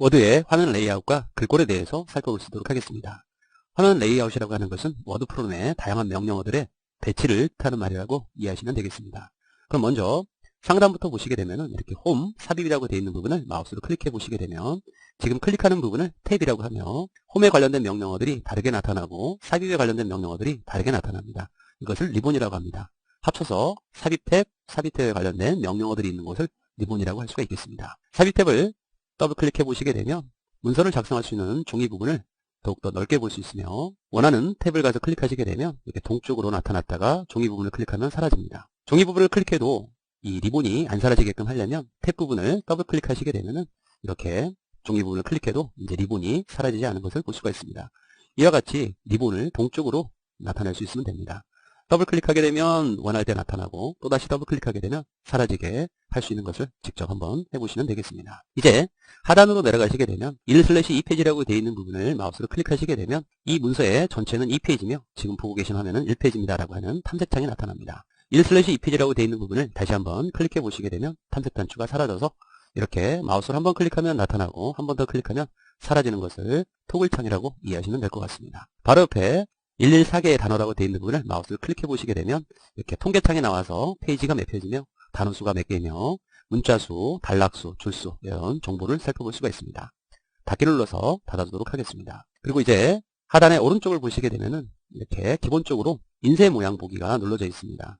워드의 화면 레이아웃과 글꼴에 대해서 있도록 하겠습니다. 화면 레이아웃이라고 하는 것은 워드 프로그램의 다양한 명령어들의 배치를 뜻하는 말이라고 이해하시면 되겠습니다. 그럼 먼저 상단부터 보시게 되면 이렇게 홈, 삽입이라고 되어 있는 부분을 마우스로 클릭해 보시게 되면 지금 클릭하는 부분을 탭이라고 하며 홈에 관련된 명령어들이 다르게 나타나고 삽입에 관련된 명령어들이 다르게 나타납니다. 이것을 리본이라고 합니다. 합쳐서 삽입 탭, 삽입 탭에 관련된 명령어들이 있는 곳을 리본이라고 할 수가 있겠습니다. 삽입 탭을 더블 클릭해 보시게 되면 문서를 작성할 수 있는 종이 부분을 더욱더 넓게 볼 수 있으며 원하는 탭을 가서 클릭하시게 되면 이렇게 동쪽으로 나타났다가 종이 부분을 클릭하면 사라집니다. 종이 부분을 클릭해도 이 리본이 안 사라지게끔 하려면 탭 부분을 더블 클릭하시게 되면 이렇게 종이 부분을 클릭해도 이제 리본이 사라지지 않은 것을 볼 수가 있습니다. 이와 같이 리본을 동쪽으로 나타낼 수 있으면 됩니다. 더블 클릭하게 되면 원할 때 나타나고 또다시 더블 클릭하게 되면 사라지게 할 수 있는 것을 직접 한번 해보시면 되겠습니다. 이제 하단으로 내려가시게 되면 1/2페이지라고 되어 있는 부분을 마우스로 클릭하시게 되면 이 문서의 전체는 2페이지며 지금 보고 계신 화면은 1페이지입니다 라고 하는 탐색창이 나타납니다. 1/2페이지라고 되어 있는 부분을 다시 한번 클릭해 보시게 되면 탐색 단추가 사라져서 이렇게 마우스를 한번 클릭하면 나타나고 한 번 더 클릭하면 사라지는 것을 토글창이라고 이해하시면 될 것 같습니다. 바로 옆에 114개의 단어라고 되어 있는 부분을 마우스를 클릭해 보시게 되면 이렇게 통계창이 나와서 페이지가 몇 페이지며 단어 수가 몇 개이며 문자 수, 단락수, 줄수 이런 정보를 살펴볼 수가 있습니다. 닫기를 눌러서 닫아주도록 하겠습니다. 그리고 이제 하단의 오른쪽을 보시게 되면은 이렇게 기본적으로 인쇄 모양 보기가 눌러져 있습니다.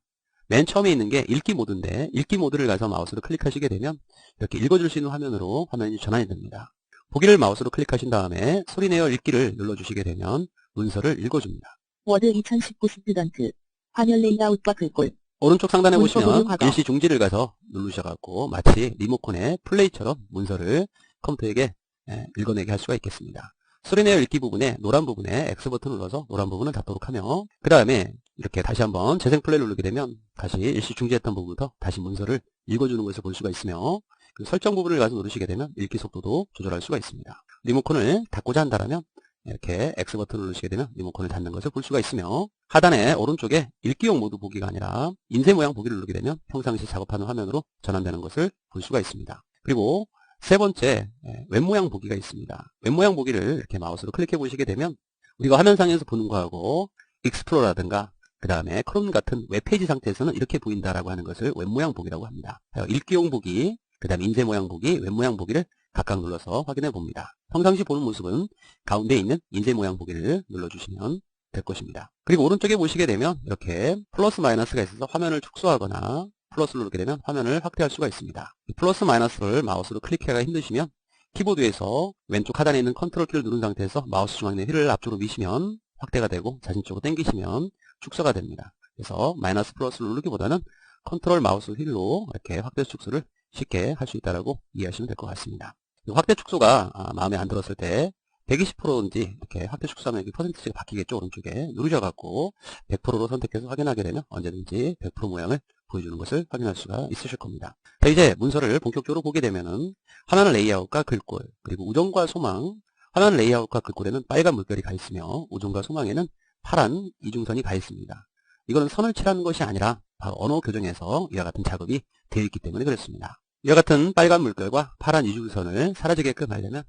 맨 처음에 있는 게 읽기 모드인데 읽기 모드를 가서 마우스로 클릭하시게 되면 이렇게 읽어줄 수 있는 화면으로 화면이 전환이 됩니다. 보기를 마우스로 클릭하신 다음에 소리내어 읽기를 눌러주시게 되면 문서를 읽어줍니다. 워드 2019 스튜던트. 화면 레이아웃과 글꼴. 오른쪽 상단에 보시면. 일시 중지를 가서 누르셔갖고 마치 리모컨의 플레이처럼 문서를 컴퓨터에게 예, 읽어내게 할 수가 있겠습니다. 소리내어 읽기 부분에 노란 부분에 X 버튼 눌러서 노란 부분을 닫도록 하며 그 다음에 이렇게 다시 한번 재생 플레이를 누르게 되면 다시 일시 중지했던 부분부터 다시 문서를 읽어주는 것을 볼 수가 있으며 그 설정 부분을 가서 누르시게 되면 읽기 속도도 조절할 수가 있습니다. 리모컨을 닫고자 한다면 이렇게 X 버튼을 누르시게 되면 리모컨을 닫는 것을 볼 수가 있으며 하단에 오른쪽에 읽기용 모드 보기가 아니라 인쇄 모양 보기를 누르게 되면 평상시 작업하는 화면으로 전환되는 것을 볼 수가 있습니다. 그리고 세 번째 예, 웹모양 보기가 있습니다. 웹 모양 보기를 이렇게 마우스로 클릭해 보시게 되면 우리가 화면상에서 보는 거하고 익스플로라든가 그 다음에 크롬 같은 웹페이지 상태에서는 이렇게 보인다라고 하는 것을 웹 모양 보기라고 합니다. 읽기용 보기, 그 다음에 인쇄 모양 보기, 웹 모양 보기를 각각 눌러서 확인해 봅니다. 평상시 보는 모습은 가운데 있는 인쇄 모양 보기를 눌러주시면 될 것입니다. 그리고 오른쪽에 보시게 되면 이렇게 플러스 마이너스가 있어서 화면을 축소하거나 플러스를 누르게 되면 화면을 확대할 수가 있습니다. 이 플러스 마이너스를 마우스로 클릭하기가 힘드시면 키보드에서 왼쪽 하단에 있는 컨트롤 키를 누른 상태에서 마우스 중앙의 휠을 앞쪽으로 미시면 확대가 되고 자신 쪽으로 당기시면 축소가 됩니다. 그래서 마이너스 플러스를 누르기보다는 컨트롤 마우스 휠로 이렇게 확대 축소를 쉽게 할 수 있다고 이해하시면 될 것 같습니다. 확대 축소가 아, 마음에 안 들었을 때 120%인지 이렇게 확대 축소하면 여기 퍼센티지가 바뀌겠죠 오른쪽에 누르셔갖고 100%로 선택해서 확인하게 되면 언제든지 100% 모양을 보여주는 것을 확인할 수가 있으실 겁니다. 자 이제 문서를 본격적으로 보게 되면은 화면 레이아웃과 글꼴 그리고 우정과 소망 화면 레이아웃과 글꼴에는 빨간 물결이 가 있으며 우정과 소망에는 파란 이중선이 가 있습니다. 이거는 선을 칠하는 것이 아니라 바로 언어 교정에서 이와 같은 작업이 되어 있기 때문에 그렇습니다. 이와 같은 빨간 물결과 파란 이중선을 사라지게끔 하려면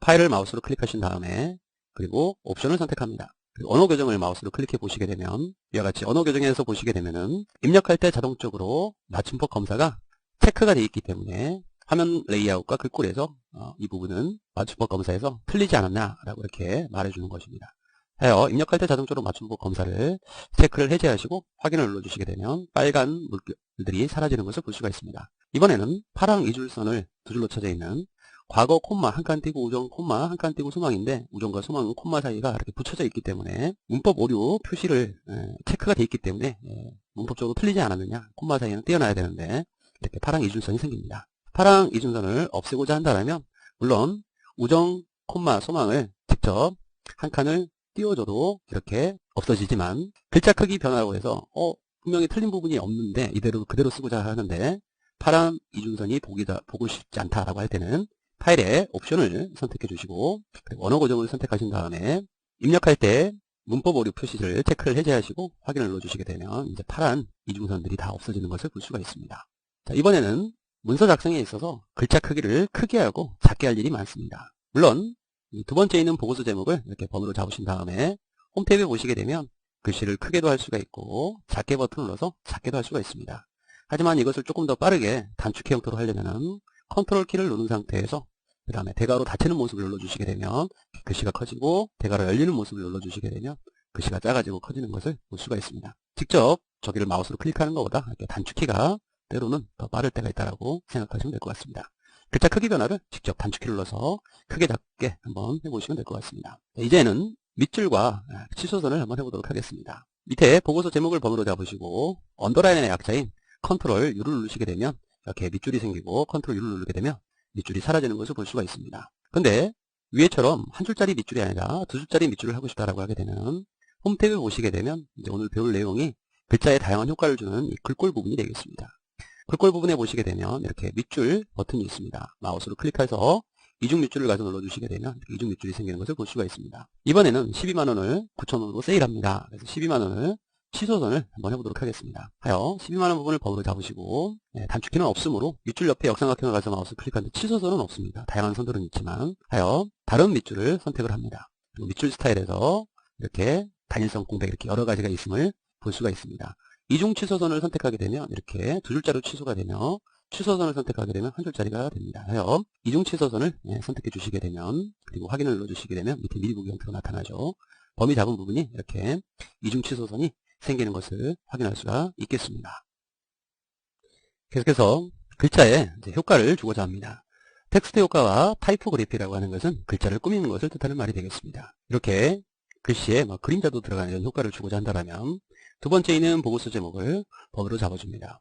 파일을 마우스로 클릭하신 다음에 그리고 옵션을 선택합니다. 언어 교정을 마우스로 클릭해 보시게 되면 이와 같이 언어 교정에서 보시게 되면은 입력할 때 자동적으로 맞춤법 검사가 체크가 되어 있기 때문에 화면 레이아웃과 글꼴에서 어, 이 부분은 맞춤법 검사에서 틀리지 않았나 라고 이렇게 말해주는 것입니다. 하여 입력할 때 자동적으로 맞춤법 검사를 체크를 해제하시고 확인을 눌러주시게 되면 빨간 물들이 사라지는 것을 볼 수가 있습니다. 이번에는 파랑 이줄선을 두 줄로 쳐져 있는 과거 콤마 한 칸 띄고 우정 콤마 한 칸 띄고 수망인데 우정과 수망은 콤마 사이가 이렇게 붙여져 있기 때문에 문법 오류 표시를 에, 체크가 되어 있기 때문에 에, 문법적으로 틀리지 않았느냐 콤마 사이는 떼어놔야 되는데 이렇게 파랑 이준선이 생깁니다. 파랑 이준선을 없애고자 한다면 물론 우정 콤마 소망을 직접 한 칸을 띄워줘도 이렇게 없어지지만 글자 크기 변화라고 해서 어 분명히 틀린 부분이 없는데 이대로 그대로 쓰고자 하는데 파란 이중선이 보기다, 보고 싶지 않다라고 할 때는 파일에 옵션을 선택해 주시고 언어 고정을 선택하신 다음에 입력할 때 문법 오류 표시를 체크를 해제하시고 확인을 눌러주시게 되면 이제 파란 이중선들이 다 없어지는 것을 볼 수가 있습니다. 자, 이번에는 문서 작성에 있어서 글자 크기를 크게 하고 작게 할 일이 많습니다. 물론 이 두 번째 있는 보고서 제목을 이렇게 번호로 잡으신 다음에 홈 탭에 보시게 되면 글씨를 크게도 할 수가 있고 작게 버튼을 눌러서 작게도 할 수가 있습니다. 하지만 이것을 조금 더 빠르게 단축키 형태로 하려면 컨트롤 키를 누른 상태에서 그 다음에 대괄호 닫히는 모습을 눌러주시게 되면 글씨가 커지고 대괄호 열리는 모습을 눌러주시게 되면 글씨가 작아지고 커지는 것을 볼 수가 있습니다. 직접 저기를 마우스로 클릭하는 것보다 단축키가 때로는 더 빠를 때가 있다고 생각하시면 될 것 같습니다. 글자 크기 변화를 직접 단축키를 눌러서 크게 작게 한번 해보시면 될 것 같습니다. 자, 이제는 밑줄과 치소선을 한번 해보도록 하겠습니다. 밑에 보고서 제목을 번호로 잡으시고 언더라인의 약자인 컨트롤 U를 누르시게 되면 이렇게 밑줄이 생기고 컨트롤 U를 누르게 되면 밑줄이 사라지는 것을 볼 수가 있습니다. 근데 위에처럼 한 줄짜리 밑줄이 아니라 두 줄짜리 밑줄을 하고 싶다라고 하게 되면 홈 탭에 보시게 되면 이제 오늘 배울 내용이 글자에 다양한 효과를 주는 이 글꼴 부분이 되겠습니다. 글꼴 부분에 보시게 되면 이렇게 밑줄 버튼이 있습니다. 마우스로 클릭해서 이중 밑줄을 가서 눌러주시게 되면 이중 밑줄이 생기는 것을 볼 수가 있습니다. 이번에는 12만원을 9천원으로 세일합니다. 그래서 12만원을 취소선을 한번 해보도록 하겠습니다. 하여 12만원 부분을 번호로 잡으시고 네, 단축키는 없으므로 밑줄 옆에 역삼각형을 가서 마우스 클릭하는데 취소선은 없습니다. 다양한 선들은 있지만 하여 다른 밑줄을 선택을 합니다. 그리고 밑줄 스타일에서 이렇게 단일성 공백 이렇게 여러 가지가 있음을 볼 수가 있습니다. 이중 취소선을 선택하게 되면 이렇게 두 줄자로 취소가 되며 취소선을 선택하게 되면 한 줄짜리가 됩니다. 하여 이중 취소선을 예, 선택해 주시게 되면 그리고 확인을 눌러 주시게 되면 밑에 미리 보기 형태로 나타나죠. 범위 잡은 부분이 이렇게 이중 취소선이 생기는 것을 확인할 수가 있겠습니다. 계속해서 글자에 효과를 주고자 합니다. 텍스트 효과와 타이포그래피라고 하는 것은 글자를 꾸미는 것을 뜻하는 말이 되겠습니다. 이렇게 글씨에 뭐 그림자도 들어가는 효과를 주고자 한다면 두 번째 있는 보고서 제목을 번호로 잡아줍니다.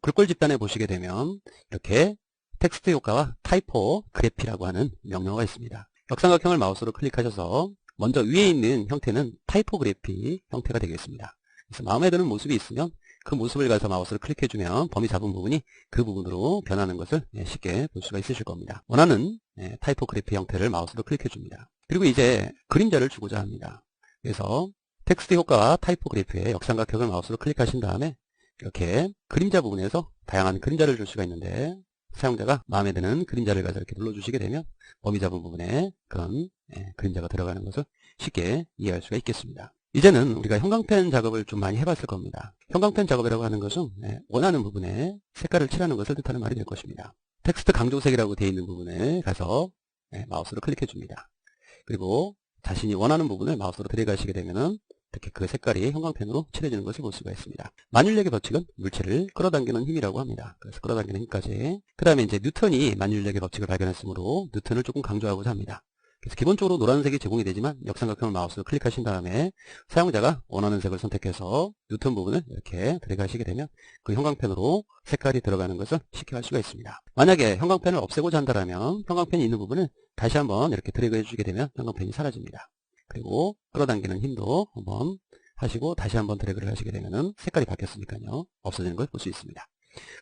글꼴 집단에 보시게 되면 이렇게 텍스트 효과와 타이포 그래피라고 하는 명령어가 있습니다. 역삼각형을 마우스로 클릭하셔서 먼저 위에 있는 형태는 타이포그래피 형태가 되겠습니다. 그래서 마음에 드는 모습이 있으면 그 모습을 가서 마우스를 클릭해주면 범위 잡은 부분이 그 부분으로 변하는 것을 예, 쉽게 볼 수가 있으실 겁니다. 원하는 예, 타이포그래피 형태를 마우스로 클릭해줍니다. 그리고 이제 그림자를 주고자 합니다. 그래서 텍스트 효과와 타이포그래피의 역삼각형을 마우스로 클릭하신 다음에 이렇게 그림자 부분에서 다양한 그림자를 줄 수가 있는데 사용자가 마음에 드는 그림자를 가서 이렇게 눌러주시게 되면 범위 잡은 부분에 그런 예, 그림자가 들어가는 것을 쉽게 이해할 수가 있겠습니다. 이제는 우리가 형광펜 작업을 좀 많이 해봤을 겁니다. 형광펜 작업이라고 하는 것은 예, 원하는 부분에 색깔을 칠하는 것을 뜻하는 말이 될 것입니다. 텍스트 강조색이라고 되어 있는 부분에 가서 예, 마우스로 클릭해 줍니다. 그리고 자신이 원하는 부분을 마우스로 들어가시게 되면은 이렇게 그 색깔이 형광펜으로 칠해지는 것을 볼 수가 있습니다. 만율력의 법칙은 물체를 끌어당기는 힘이라고 합니다. 그래서 끌어당기는 힘까지. 그 다음에 이제 뉴턴이 만율력의 법칙을 발견했으므로 뉴턴을 조금 강조하고자 합니다. 그래서 기본적으로 노란색이 제공이 되지만 역삼각형을 마우스로 클릭하신 다음에 사용자가 원하는 색을 선택해서 뉴턴 부분을 이렇게 들어가시게 되면 그 형광펜으로 색깔이 들어가는 것을 쉽게 할 수가 있습니다. 만약에 형광펜을 없애고자 한다면 형광펜이 있는 부분을 다시 한번 이렇게 드래그 해주게 되면 형광펜이 사라집니다. 그리고 끌어당기는 힘도 한번 하시고 다시 한번 드래그를 하시게 되면 색깔이 바뀌었으니까요. 없어지는 걸 볼 수 있습니다.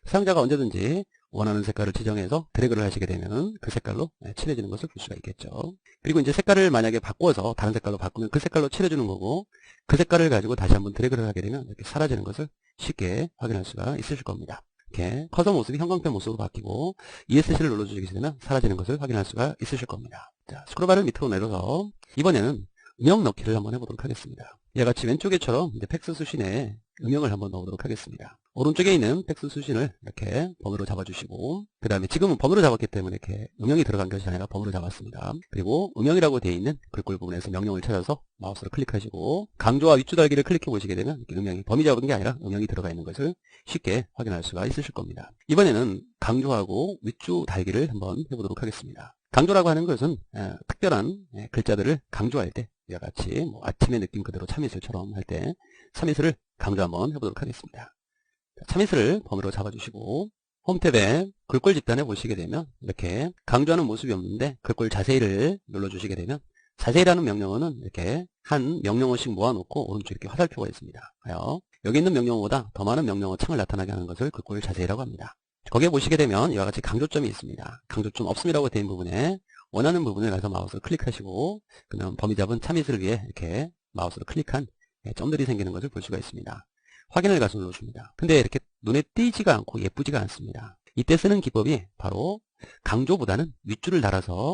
사용자가 언제든지 원하는 색깔을 지정해서 드래그를 하시게 되면 그 색깔로 네, 칠해지는 것을 볼 수가 있겠죠. 그리고 이제 색깔을 만약에 바꿔서 다른 색깔로 바꾸면 그 색깔로 칠해주는 거고 그 색깔을 가지고 다시 한번 드래그를 하게 되면 이렇게 사라지는 것을 쉽게 확인할 수가 있으실 겁니다. 이렇게 커서 모습이 형광펜 모습으로 바뀌고 ESC를 눌러주시게 되면 사라지는 것을 확인할 수가 있으실 겁니다. 자, 스크롤바를 밑으로 내려서 이번에는 음영 넣기를 한번 해보도록 하겠습니다. 이와 같이 왼쪽에처럼 이제 팩스 수신에 음영을 한번 넣어보도록 하겠습니다. 오른쪽에 있는 팩스 수신을 이렇게 번호로 잡아주시고 그 다음에 지금은 번호로 잡았기 때문에 이렇게 음영이 들어간 것이 아니라 번호로 잡았습니다. 그리고 음영이라고 되어 있는 글꼴 부분에서 명령을 찾아서 마우스를 클릭하시고 강조와 윗줄 달기를 클릭해 보시게 되면 음영이 범위 잡은 게 아니라 음영이 들어가 있는 것을 쉽게 확인할 수가 있으실 겁니다. 이번에는 강조하고 윗줄 달기를 한번 해보도록 하겠습니다. 강조라고 하는 것은 에, 특별한 에, 글자들을 강조할 때 이와 같이 뭐 아침의 느낌 그대로 참이슬처럼 할 때 참이슬을 강조 한번 해보도록 하겠습니다. 참이슬을 범위로 잡아주시고 홈탭에 글꼴 집단에 보시게 되면 이렇게 강조하는 모습이 없는데 글꼴 자세히를 눌러주시게 되면 자세히라는 명령어는 이렇게 한 명령어씩 모아놓고 오른쪽 이렇게 화살표가 있습니다. 여기 있는 명령어보다 더 많은 명령어 창을 나타나게 하는 것을 글꼴 자세히라고 합니다. 거기에 보시게 되면 이와 같이 강조점이 있습니다. 강조점 없음이라고 되어 있는 부분에 원하는 부분을 가서 마우스를 클릭하시고 그러면 범위 잡은 참이슬을 위해 이렇게 마우스로 클릭한 예, 점들이 생기는 것을 볼 수가 있습니다. 확인을 가서 눌러줍니다. 근데 이렇게 눈에 띄지가 않고 예쁘지가 않습니다. 이때 쓰는 기법이 바로 강조보다는 윗줄을 달아서